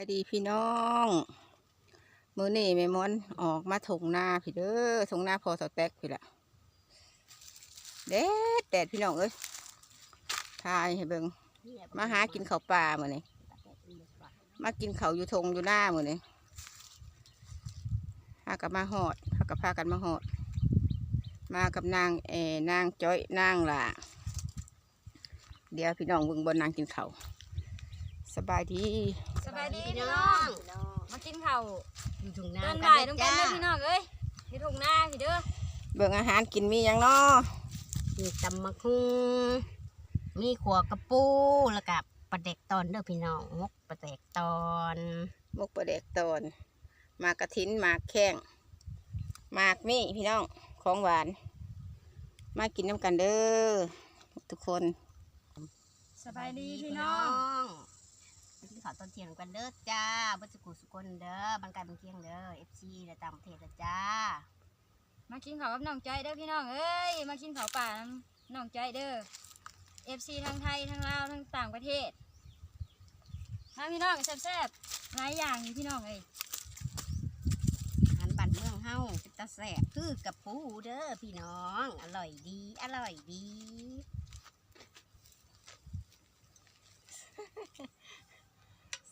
ายดีพี่น้องมือนี้แม่มอนออกมาถงนาพี่เด้อถงนาพอสแต็กพี่ละแดดแดดพี่น้องเอ้ยทายให้เบิงมาหากินข้าวปลามื้อนี้มากินเขาอยู่ทงอยู่หน้ามื้อนี้หากับมาหอดหากับพากันมาหอด มากับนางเอนางจ้อยนางล่ะ เดี๋ยวพี่น้องเบิงบนนางกินเขาสบายดี บายดีพี่น้อง มากินข้าวอยู่ถุงนาต้นกับ่ายนต้องเด้กัอนจ้าเด้อพี่น้องเอ้ยที่ทุ่งนาพี่เด้อเบิ่งอาหารกินมีหยังเนาะมีตำมะคุงมีขัวกระปูแล้วกับปลาเด็กตอนเด้อพี่น้องมกปลาเด็กตอนมกปลาแดกตอนหมากกระถินหมากแข้งหมากมีพี่น้องของหวาน มากินน้ำกันเด้อทุกคน สบายดีพี่น้อง งมากินข้าวตอนเที่ยงกันเด้อจ้าบัสกุสุกนเด้อบันไกบันเคียงเด้อเอฟซีและต่างประเทศเด้อจ้า มากินข้าวกับน้องใจเด้อพี่น้องเอ้ยมากินข้าวป่าน้ำน้องใจเด้อ FC ทั้งไทยทั้งลาวทั้งต่างประเทศมาพี่น้องแซ่บๆหลายอย่างอยู่พี่น้องเอ้ยอาหารบ้านเมืองเฮาเป็นตาแสบคือกระปูเด้อพี่น้อง อร่อยดี อร่อยดี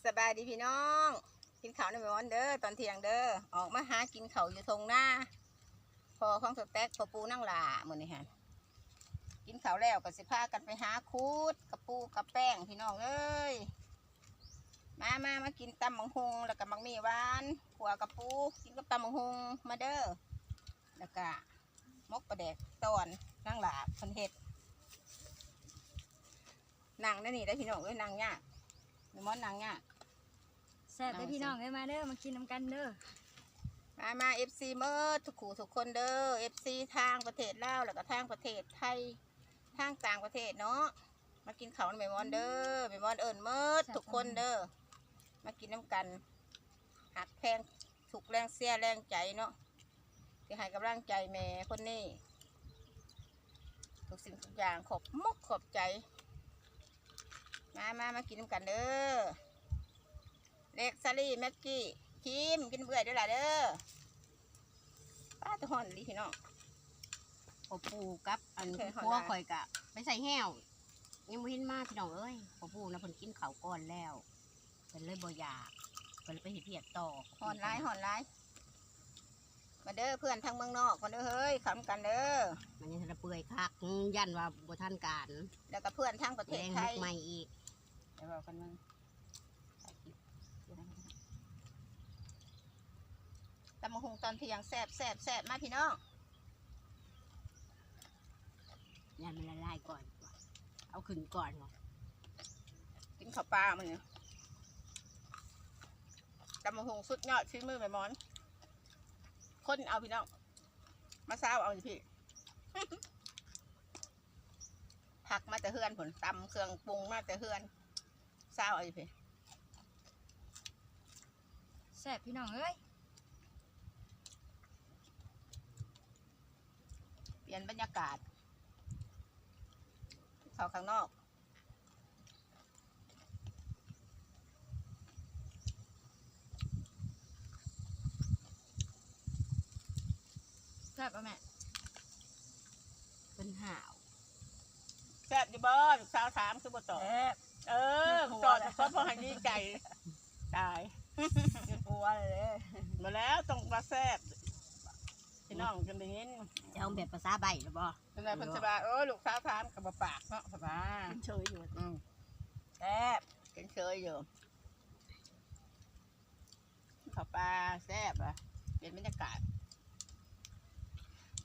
สบายดีพี่น้อง กินข้าวในวันเด้อตอนเที่ยงเด้อออกมาหากินข้าวอยู่ทงหน้า พอของสแต็กพอปูนั่งหลาเหมือนี้ฮะกินข้าวแล้วก็สิพากันไปหาคูดกับปูกับแป้งพี่น้องเอ้ยมามามากินตำบังฮงแล้วก็มักมีหวานขัวกับปูกินกับตำบังฮงมาเด้อแล้วก็มกปลาแดกตอนนั่งหลาเพิ่นเฮ็ดนั่งได้นี่ได้พี่น้องเอ้ยนั่งยากแม่มอนนั่งยาก ซ่บเด้อพี่น้องเอ้ยมาเด้อมากินน้ำกันเด้อมามาเอฟซีเมื่อทุกขู่ทุกคนเด้อเอฟซีทางประเทศลาวแล้วก็ทางประเทศไทยทางต่างประเทศเนาะมากินข้าวในเมมอนเด้อเมมอนเอิญเมื่อทุกคนเด้อมากินน้ำกันหักแพงถูกแรงเสียแรงใจเนาะที่ให้กำลังใจแม่คนนี้ทุกสิ่งทุกอย่างขอบมกขอบใจ มามามากินน้ำกันเด้อ เล็กซารี่แม็กกี้คิมกินเบื่อด้วยล่ะเด้อป้าตะหอนลีพี่น้องปอปูกับอันเคยพัวหาได้ ข่อยกะไปใส่แห้วยังบ่เห็นมาพี่น้องเอ้ยปอปูนะเพิ่นกินข้าวก่อนแล้วเพิ่นเลยบ่อยากเพิ่นเลยไปเฮ็ดเวียกต่อหอนร้ายหอนร้ายมาเด้อเพื่อนทางเมืองนอกมาเด้อเฮ้ยขำกันเด้อมันยังจะเปื่อยคักยันว่าบ่ทันการแล้วก็เพื่อนทางประเทแรศงไทมุยกใหม่อีก เดี๋ยวบอกกันมึง ตำมะฮุงตอนเที่ยงแซ่บแซ่บแซ่บมาพี่น้องยันมันละลายก่อน เอาขึ้นก่อนว่ะกินข้าวปลามันเนี่ยตำมะฮุงสุดยอดชิ้นมือแม่หมอน คนเอาพี่น้อง มาซาวเอาสิพี่ผักมาแต่เฮือนผลตำเครื่องปรุงมาแต่เฮือนซาวเอาสิพี่แซ่บพี่น้องเอ้ย เป ลี่ยนบรรยากาศเข้าข้างนอก แซ่บป่ะแม่ เป็นห่าวแซ่บอยู่บ่ลูกสาวถามคือบ่ตอบเออตอบเพราะพอให้ดีใจ ตายกลัวเลยมาแล้วต้องมาแซ่บ พี่น้องกันได้ยินจะเอาแบบภาษาใบหรือบ่เป็นไรเพันสบายเออลูกสาวถามกับบ่ปากเนาะสบายเฉยอยู่อืมแซ่บเฉยเฉยๆอยู่ข้าวปลาแซ่บอะเปลี่ยนบรรยากาศ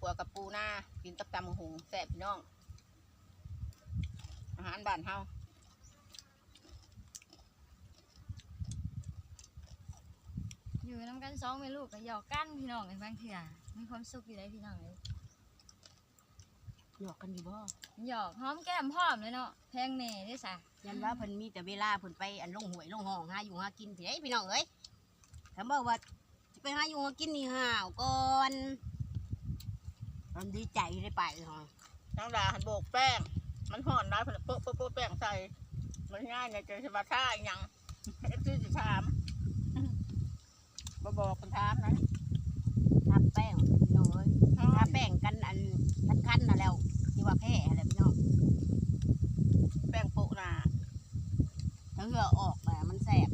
ปัวกับปูหน้ากินกับตำบักหุงแซ่บพี่น้อง อาหารบ้านเฮาอยู่น้ำกันสองแม่ลูกก็หยอกกันพี่น้องไอ้บางเถื่อ มีความสุขอยู่ได้พี่น้องเลยหยอกกันอยู่บ่หยอกหอมแก้มพร้อมเลยเนาะแพงแหน่ด้วยสะยันว่าเพิ่นมีแต่เวลาเพิ่นไปอันลงหวยลงห้องหาอยู่หากินสิเอ้ยพี่น้องเอ้ยถ้าบอกว่าสิไปหาอยู่หากินนี่ห่าวก่อนมันดีใจได้ไปเหรอน้องดาหันโบกแป้ง มันห่อนได้เพิ่นโป๊ะโป๊ะโป๊ะแป้งใส่มันง่ายในใจสบายท่าอหยังเอฟซีสิถามบอกคนถามนะ ทาแป้งพี่น้องเอ้ย ทาแป้งกันอันคันๆน่ะแล้วที่ว่าแพ้อะไรพี่น้องแป้งโปะน่ะถ้าเหงื่อออกมามันแสบ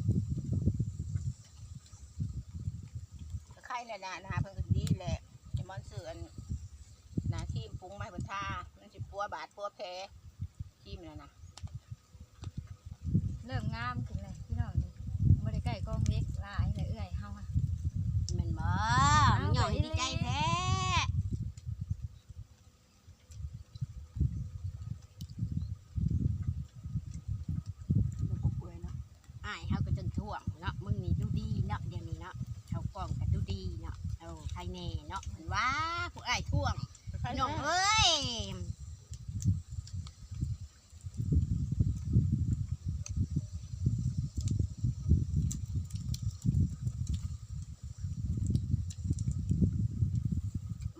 ไข่เนี่ยนะนะเพิ่นก็ดีแหละไอ้มอนเสืออันหนาทีมปรุงมาให้เพิ่นทามันสิปัวบาดปัวแผลทีมน่ะนะเริ่มงามขึ้นเลยพี่น้องนี่บ่ได้ใกล้กองเล็กหลายเลยเอื้อยเฮาอะแมันบ่เอาหน่อยไปดีใจเลยแท้ลูกก็เปื่อยเนาะอ้ายเฮาก็จนท่วงเนาะมึงนี่ดูดีเนาะเดี๋ยวนี้เนาะเขากล้องก็ดูดีเนาะเอาใค รแน่เนาะมันว่าพวกอ้ายท่วงไข่พี่น้น้อองงเอ้ยเอ้ย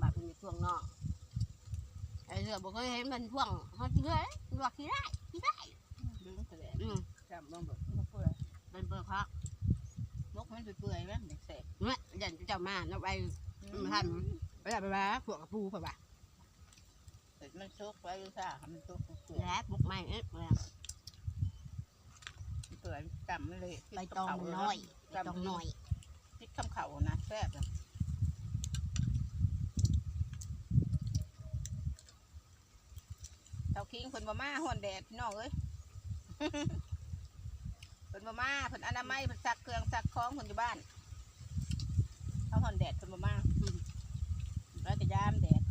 บาดเป็นท่วงเนาะไอ้เสือบอกเคยเห็นมันท่วงเขาเชื่อหลอกขี้ได้ขี้ได้ดึงแสลงอืมจำลองแบบมันเปื่อยเป็นเบอร์พักมกมันเปื่อยๆไหมเด็กเสกเนี่ยเดี๋ยวจะมาเนาะไป มันทันไปแบบไปแบบพวกกระปูไปแบบเสร็จมันซุกไว้ดูซ่ามันซุกเปื่อยแล้วบุกไม่เอ๊ะเลยเปื่อยจำมันเลยใบตองน้อยใบตองน้อยพริกคำเขานะแซ่บนะเตาคิงเพิ่นบ่มาห่อนแดดพี่น้องเอ้ยเพิ่นบ่มาเพิ่นอนามัยเพิ่นซักเครื่องซักของเพิ่นอยู่บ้านเอา ห่อนแดดเพิ่นบ่มาอืมแล้วก็ยามแดด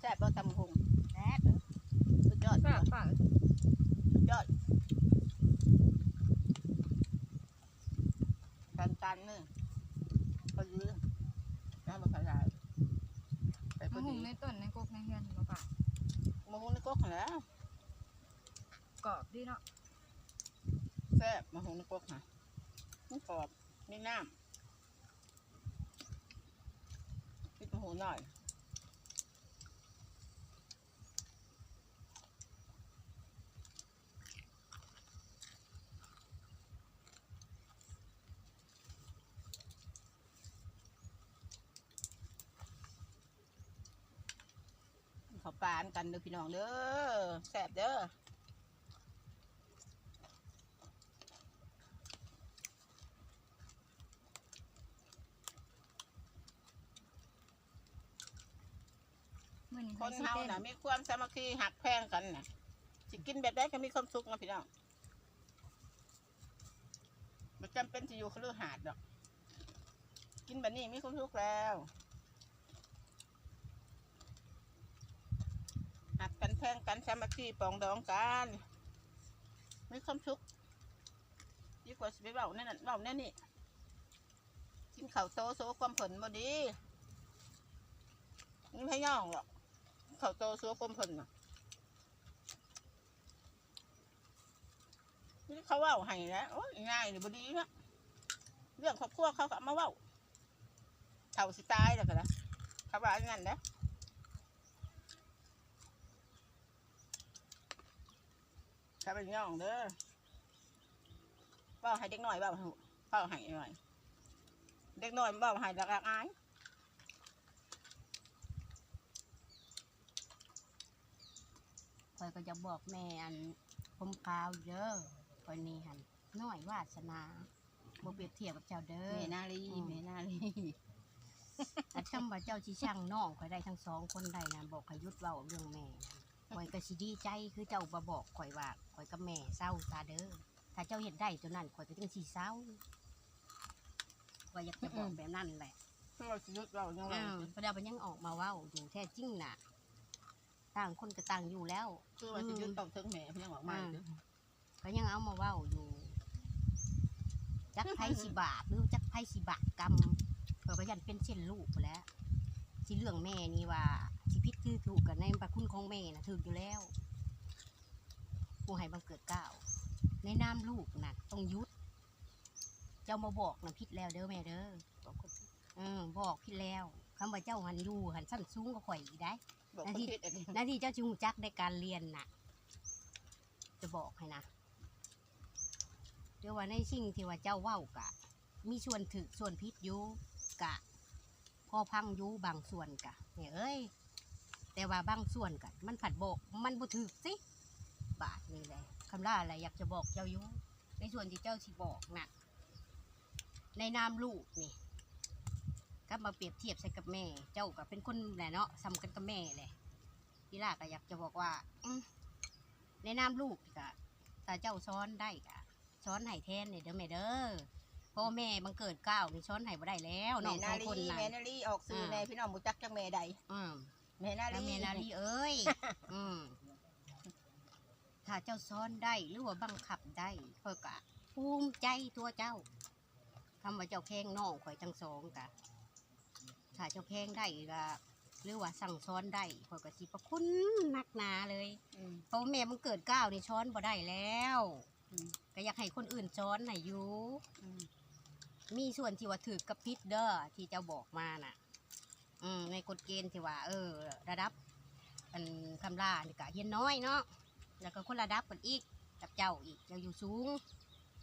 แซ่บบ่ตำหงแซ่บสุดยอดฝากฝากสุดยอดกันกันๆนี่พอดีน้ำมันขยายไปพมาอหุดี งในต้นในกกในเฮือนบ่ปะมะฮุงใน ก๊กหั่นแหล้วกรอบดีเนาะแซ่บมะฮุงในก๊กค่ะมันกรอบมีน้ำพริกมะฮุงหน่อย ขอปานกันเด้อพี่น้องเด้อแซ่บเด้อคนเฮาน่ะมีความสามัคคีหักแพงกันน่ะสิกินแบบใดก็มีความสุขนะพี่น้องไม่จำเป็นจะอยู่คฤหาสน์ดอก กินแบบนี้มีความสุขแล้ว หักกันแพงกันสามัคคีปองดองกันมีความสุขดีกว่าสิไปเบาแน่นนเบาแน่นี่กินข้าวโตโซความผลบ่ดีนี่ไม่ย่องหรอกเขาวโตโซัวกลมเพิ่นน่ะนี่เขาเว่าให้แล้วโอ้ยง่ายเลยบดีนะเรื่องครอบครัวเขาก็มาเว่าเท่าสิตายแล้วก็นะเขาว่าอย่างนั้นนะ เขาเป็นย่องเด้อเว่าให้เด็กน้อยเว่าให้เว่าให้หน่อย เด็กน้อยมันเว่าให้ละกอายคอยก็จะบอกแม่อันผมขาวเด้อคอยนี่หันน้อยวาสนาบ่เปรียบเทียบกับเจ้าเด้อเมนาลีเมนาลีแต่คำว่าเจ้าชิช่างน้องคอยได้ทั้งสองคนได้นะบอกขยุดเว้าเรื่องแม่คอย ก็สิดีใจคือเจ้าบ่บอกคอยว่าคอยกับแม่เศร้าซาเด้อถ้าเจ้าเห็นได้ตัวนั้นคอยก็จังสิเศร้าคอยอยากจะบอกแบบนั้นแหละเพื่อชีวิตเรายังไงอ้าวเพราะเดี๋ยวมันยังออกมาเว้าอยู่แท้จริงน่ะ ต่างคนก็ต่างอยู่แล้วคือว่าชีวิตต้องถึงแม่เพียงออกมาก็ยังเอามาเว้าอยู่ จักไพ่สิบาทหรือจักไพ่สิบาทกรรมเปิดยันเป็นเช่นลูกพู้นแหล้วที่เรื่องแม่นี่ว่า สิพิษคือถูกกันในพระคุณของแม่นะถืออยู่แล้วผู้ให้บังเกิดเกล้าวในนามลูกนะต้องยุด เจ้ามาบอกนะพิษแล้วเด้อแม่เด้อบอกคนเออบอกพิษแล้วคำว่าเจ้าหันอยู่หันสั้นสูงก็ข่อยอีกได้บอกนาคนทีผิดอันนี้หน้าที่เจ้าจูงจักในการเรียนน่ะ จะบอกให้นะเดี๋ยวว่าในสิ่งที่ว่าเจ้าเว้ากะ มีส่วนถึกส่วนพิษอยู่กะ พอพังอยู่บางส่วนกะเนี่ยเอ้ย แต่ว่าบางส่วนกะมันผัดโบกมันบ่ถึกสิบาทนี่เลยคำล่าอะไรอยากจะบอกเจ้าอยู่ในส่วนที่เจ้าสิบอกน่ะในนามลูกนี่ก็มาเปรียบเทียบใส่กับแม่ เจ้าก็เป็นคนแหละเนาะซ้ำกันกับแม่เลยพี่ลาก็อยากจะบอกว่าอืมในนามลูกกะถ้าเจ้าซ้อนได้กะซ้อนให้แทนเนี่ยเด้อแม่เด้อพ่อแม่บังเกิดเกล้าวนี่ซ้อนให้บ่ได้แล้วน้แม่องสนาองคนลีน่ะแม่นาลีออกสื่ออ่าในพี่น้องบุจักจักแม่ใดอืม แม่นาแล้วลีแม่นาลีเอ้ยอืมถ้าเจ้าซ้อนได้หรือว่าบังคับได้ข่อยกะภูมิใจตัวเจ้าคำว่าเจ้าแข้งน้องข่อยทั้งสองกะถ้าเจ้าแข้งได้ก็หรือว่าสั่งซ้อนได้ข่อยก็สิประคุณนักหนาเลยอืมเพราะว่าแม่มันเกิดก้าวนี่ช้อนบ่ได้แล้วอืมก็อยากให้คนอื่นช้อนให้อยู่อืมมีส่วนที่ว่าถือกับพิษเด้อที่เจ้าบอกมาน่ะ อืมในกฎเกณฑ์ที่ว่า เออ ระดับ อันคำล่านี่ก็เฮียนน้อยเนาะแล้วก็คนระดับกันอีกกับเจ้าอีกเจ้าอยู่สูง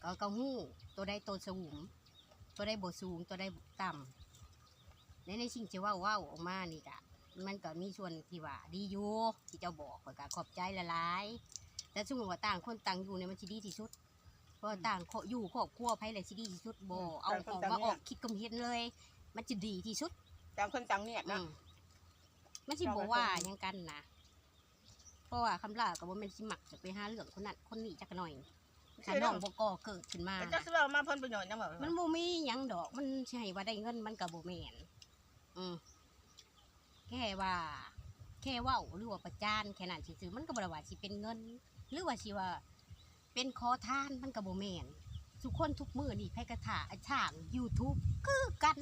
ก็ก็หู้ตัวใดตัวสูง ตัวใดบ่สูง ตัวใดต่ำในในสิ่งที่ว่าว่าออกมานี่กะมันก็มีส่วนที่ว่าดีอยู่ที่เจ้าบอกข้อยก็ขอบใจละลายแต่สมมติว่าต่างคนต่างอยู่เนี่ยมันสิดีที่สุดเพราะต่างคอยู่ครอบครัวไผเลยสิดีที่สุดบ่เอาออกมาออกคิดกำเห็นเลย มันจะดีที่สุด ต่างคนต่างเนี่ยอืนะมมันสิบ่ว่าหยังกันนะเพราะว่าคำลาก็บ่แม่นสิมักจะไปหาเรื่องคนนั้นคนนี้จักหน่อยถ้าน้องบ่ก่อเกิดขึ้นมา แต่น่ะเจ้าสิว่ามาเพิ่นประโยชน์ยังบ่มันบ่มีหยังดอก มันสิให้ว่าได้เงินมันก็บ่แม่นอืมแค่ว่า แค่เว้าหรือว่าประจานแค่นั้นซื่อๆมันก็บ่ได้ว่าสิเป็นเงิน หรือว่าสิว่า เป็นขอทานมันก็บ่แม่นทุกคนทุกมื้อนี่ไผกระถาอาช่าง YouTube คือกัน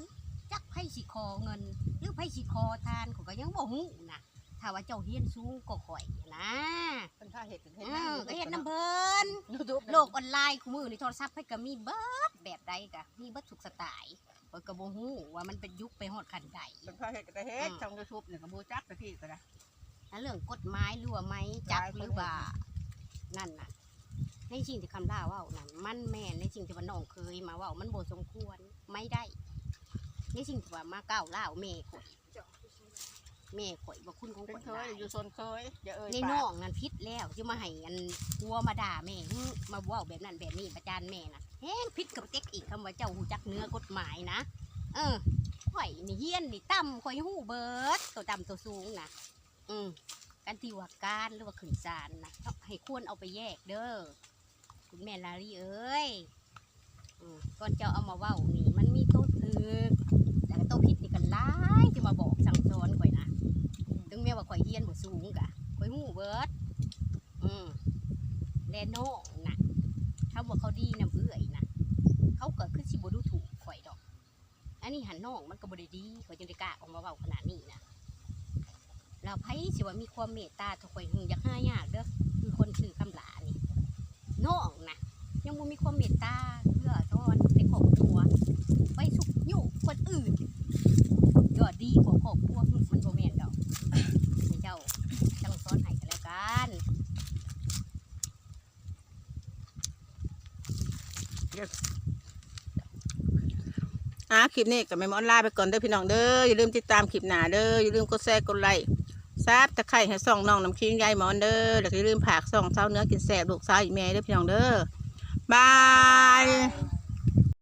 จักไผสิขอเงิน หรือไผสิขอทานเขาก็ยังบ่ฮู้นะถ้าว่าเจ้าเฮียนสูงก็ข่อยนะเพิ่นพาเฮ็ดเฮ็ดเออก็เฮ็ดน้ำเพิ่เพิ่นยูทูบโลกออนไลน์คู่มือนี่โทรศัพท์เพิ่นก็มีเบิดแบบใดก็มีเบิดทุกสไตล์ข้อยก็บ่ฮู้ว่ามันเป็นยุคไปฮอดขั้นใดเพิ่นพาเฮ็ดก็เฮ็ดช่อง YouTube นี่ก็บ่จักตะกี้ก็ได้แล้วเรื่องกฎหมายหรือว่าไหมจับหรือว่านั่นน่ะในสิ่งที่คำล่าเว้านั่นมันแม่นในสิ่งที่ว่าน้องเคยมาเว้ามันบ่สมควรไม่ได้ในสิ่งที่ว่ามาก้าวล่าวแม่ข่อยแม่ข่อยบ่คุณของเป็นข่อยเคหยลายอยู่โซนเคยอย่าเอ่ยในปากน้องนั่นพิษแล้วจะมาให้อันกลัวมาด่าแม่ฮึมาเว่าแบบนั้นแบบนี้ประจานแม่นะแห้งพิษกับเต็กอีกคำว่าเจ้าหูจักเนื้อกฎหมายนะ เออข่อยนี่เฮียนนี่ต่ำข่อยหูเบิดตัวต่ำตัวสูงนะอืมการที่ว่าการหรือว่าขึ้นศาลนะเอาให้ควรเอาไปแยกเด้อคุณแม่ลาลีเอ้ยอืมก่อนเจ้าเอามาเว้านี่มันมีโต๊ะถือแหลายจะมาบอกสั่งสอนข่อยนะถึงแม้ว่าข่อยเฮียนบ่สูงกะข่อยหูเบิดอืมแลโน่นะถ้าว่าเขาดีนำเอื้อยนะเขาก็คือสิบ่ดูถูกข่อยดอก อันนี้หันน้องมันก็บ่ได้ดีข่อยจึงได้กล้าออกมาเว้าขนาดนี้นะแล้วไผสิว่ามีความเมตตาถ้าข่อยหึงอยากหายากเด้อคือคนชื่อคำหลานี่น้องนะยังบ่มีความเมตตาเพื่อทอนในครอบครัวไปสุกยุคนอื่นก็ดีกว่าครอบครัวมันบ่แม่นดอก ให้เจ้าจังซ้อนให้กันแล้วกัน อะคลิปนี้กับแม่มอนลาไปก่อนเด้อพี่น้องเด้ออย่าลืมติดตามคลิปหนาเด้ออย่าลืมกดแชร์กดไลค์ซับตะไคร้ให้ส่องน้องน้ำคิงยายหมอนเด้อแล้วก็อย่าลืมผักส่องเช้าเนื้อกินแสบลูกสาวอีแม่เด้อพี่น้องเด้อบาย